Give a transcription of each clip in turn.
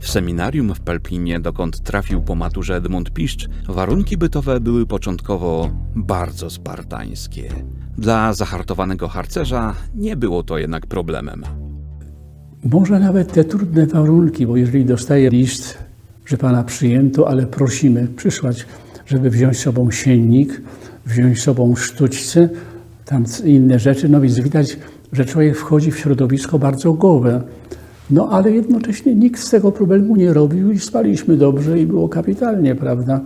W seminarium w Pelplinie, dokąd trafił po maturze Edmund Piszcz, warunki bytowe były początkowo bardzo spartańskie. Dla zahartowanego harcerza nie było to jednak problemem. Może nawet te trudne warunki, bo jeżeli dostaje list, że pana przyjęto, ale prosimy przysłać, żeby wziąć z sobą siennik, wziąć z sobą sztućce, tam inne rzeczy, no więc widać, że człowiek wchodzi w środowisko bardzo gołe. No ale jednocześnie nikt z tego problemu nie robił i spaliśmy dobrze i było kapitalnie, prawda?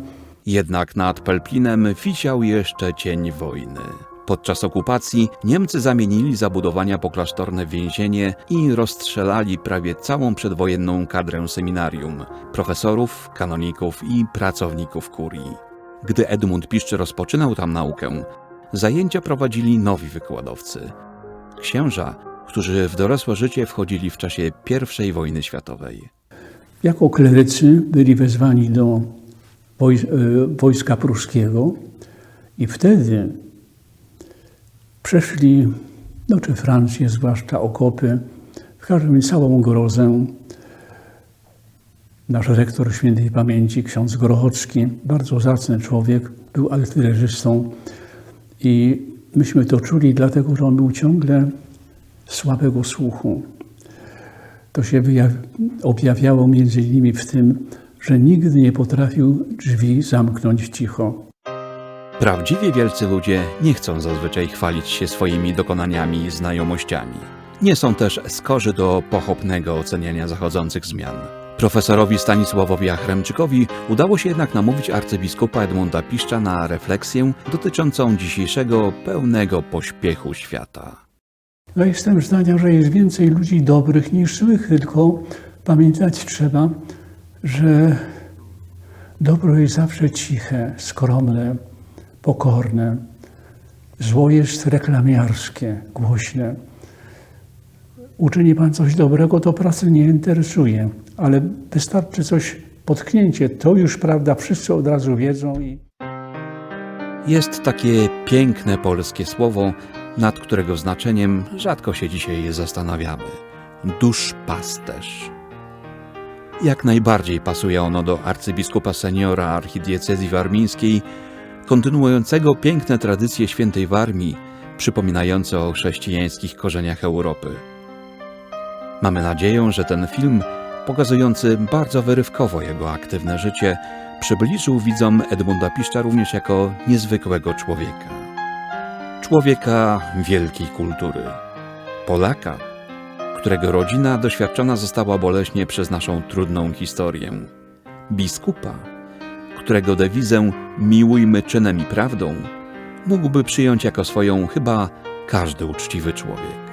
Jednak nad Pelplinem wisiał jeszcze cień wojny. Podczas okupacji Niemcy zamienili zabudowania poklasztorne w więzienie i rozstrzelali prawie całą przedwojenną kadrę seminarium profesorów, kanoników i pracowników kurii. Gdy Edmund Piszcz rozpoczynał tam naukę, zajęcia prowadzili nowi wykładowcy. Księża, którzy w dorosłe życie wchodzili w czasie I wojny światowej. Jako klerycy byli wezwani do e, wojska pruskiego i wtedy przeszli, no czy Francję, zwłaszcza okopy, w każdym razie całą grozę. Nasz rektor świętej pamięci, ksiądz Grochocki, bardzo zacny człowiek, był artylerzystą i myśmy to czuli dlatego, że on był ciągle słabego słuchu. To się objawiało między innymi w tym, że nigdy nie potrafił drzwi zamknąć cicho. Prawdziwie wielcy ludzie nie chcą zazwyczaj chwalić się swoimi dokonaniami i znajomościami. Nie są też skorzy do pochopnego oceniania zachodzących zmian. Profesorowi Stanisławowi Achremczykowi udało się jednak namówić arcybiskupa Edmunda Piszcza na refleksję dotyczącą dzisiejszego pełnego pośpiechu świata. Ja jestem zdania, że jest więcej ludzi dobrych niż złych, tylko pamiętać trzeba, że dobro jest zawsze ciche, skromne, pokorne. Zło jest reklamiarskie, głośne. Uczyni pan coś dobrego, to pracy nie interesuje, ale wystarczy coś, potknięcie, to już prawda, wszyscy od razu wiedzą i Jest takie piękne polskie słowo, nad którego znaczeniem rzadko się dzisiaj zastanawiamy. Duszpasterz. Jak najbardziej pasuje ono do arcybiskupa seniora archidiecezji warmińskiej, kontynuującego piękne tradycje świętej Warmii, przypominające o chrześcijańskich korzeniach Europy. Mamy nadzieję, że ten film, pokazujący bardzo wyrywkowo jego aktywne życie, przybliżył widzom Edmunda Piszcza również jako niezwykłego człowieka. Człowieka wielkiej kultury. Polaka, którego rodzina doświadczona została boleśnie przez naszą trudną historię. Biskupa, którego dewizę miłujmy czynem i prawdą mógłby przyjąć jako swoją chyba każdy uczciwy człowiek.